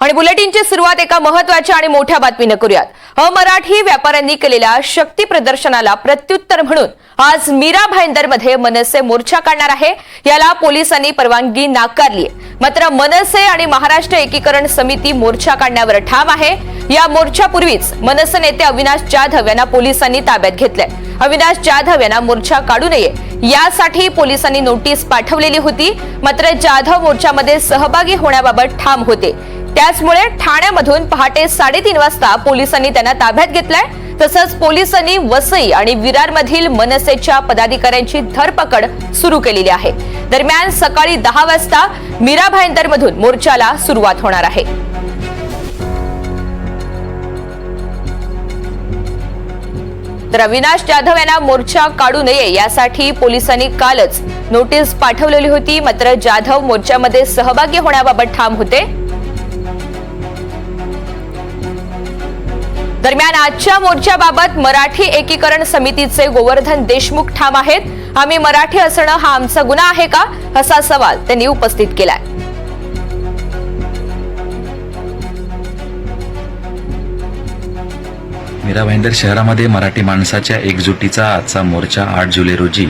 आणि बुलेटिनची सुरुवात एका महत्त्वाच्या आणि मोठ्या बातमीनं करूयात. अमराठी व्यापाऱ्यांनी केलेल्या शक्ती प्रदर्शनाला प्रत्युत्तर म्हणून आज मीरा भाईंदरमध्ये मनसे मोर्चा काढणार आहे. याला पोलिसांनी परवानगी नाकारली मात्र मनसे आणि महाराष्ट्र एकीकरण समिती मोर्चा काढण्यावर ठाम आहे. या मोर्चापूर्वीच मनसे नेते अविनाश जाधव यांना पोलिसांनी ताब्यात घेतलंय. अविनाश जाधव यांना मोर्चा काढू नये यासाठी पोलिसांनी नोटीस पाठवलेली होती. मात्र जाधव मोर्चामध्ये सहभागी होण्याबाबत ठाम होते. त्याचमुळे ठाण्यामधून पहाटे साडेतीन वाजता पोलिसांनी त्यांना ताब्यात घेतलाय. तसंच पोलिसांनी वसई आणि विरारमधील मनसेच्या पदाधिकाऱ्यांची धरपकड सुरू केलेली आहे. दरम्यान सकाळी दहा वाजता मीरा भाईंदरमधून मोर्चाला सुरुवात होणार आहे. तर अविनाश जाधव यांना मोर्चा काढू नये यासाठी पोलिसांनी कालच नोटीस पाठवलेली होती. मात्र जाधव मोर्चामध्ये सहभागी होण्याबाबत ठाम होते. दरम्यान आजच्या मोर्चाबाबत मराठी एकीकरण समितीचे गोवर्धन देशमुख ठाम आहेत. आम्ही मराठी असणं हा आमचा गुन्हा आहे का? असा सवाल त्यांनी उपस्थित केलाय. मीरा भाईंदर शहरामध्ये मराठी माणसाच्या एकजुटीचा आजचा मोर्चा आठ जुलै रोजी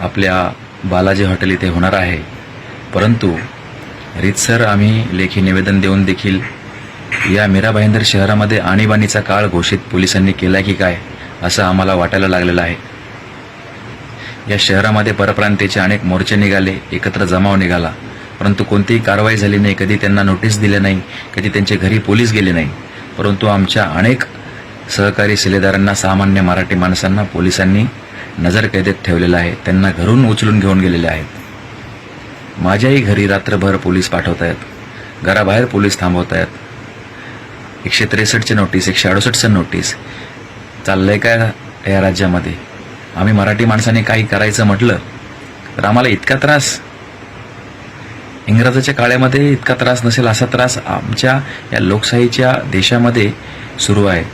आपल्या बालाजी हॉटेल इथे होणार आहे. परंतु रितसर आम्ही लेखी निवेदन देऊन देखील या मीरा भाईंदर शहरामध्ये आणीबाणीचा काळ घोषित पोलिसांनी केला की काय असं आम्हाला वाटायला लागलेलं आहे. या शहरामध्ये परप्रांतीचे अनेक मोर्चे निघाले एकत्र जमाव निघाला. परंतु कोणतीही कारवाई झाली नाही कधी त्यांना नोटीस दिली नाही कधी त्यांच्या घरी पोलीस गेले नाही. परंतु आमच्या अनेक सहकारी शिलेदारांना सामान्य मराठी माणसांना पोलिसांनी नजरकैदेत ठेवलेलं आहे. त्यांना घरून उचलून घेऊन गेलेले आहेत. माझ्याही घरी रात्रभर पोलीस पाठवत आहेत घराबाहेर पोलीस थांबवत आहेत एकशे त्रेसष्टचे नोटीस एकशे अडुसष्टचं नोटीस चाललंय का या राज्यामध्ये? आम्ही मराठी माणसाने काही करायचं म्हटलं तर आम्हाला इतका त्रास? इंग्रजाच्या काळामध्ये इतका त्रास नसेल असा त्रास आमच्या या लोकशाहीच्या देशामध्ये सुरू आहे.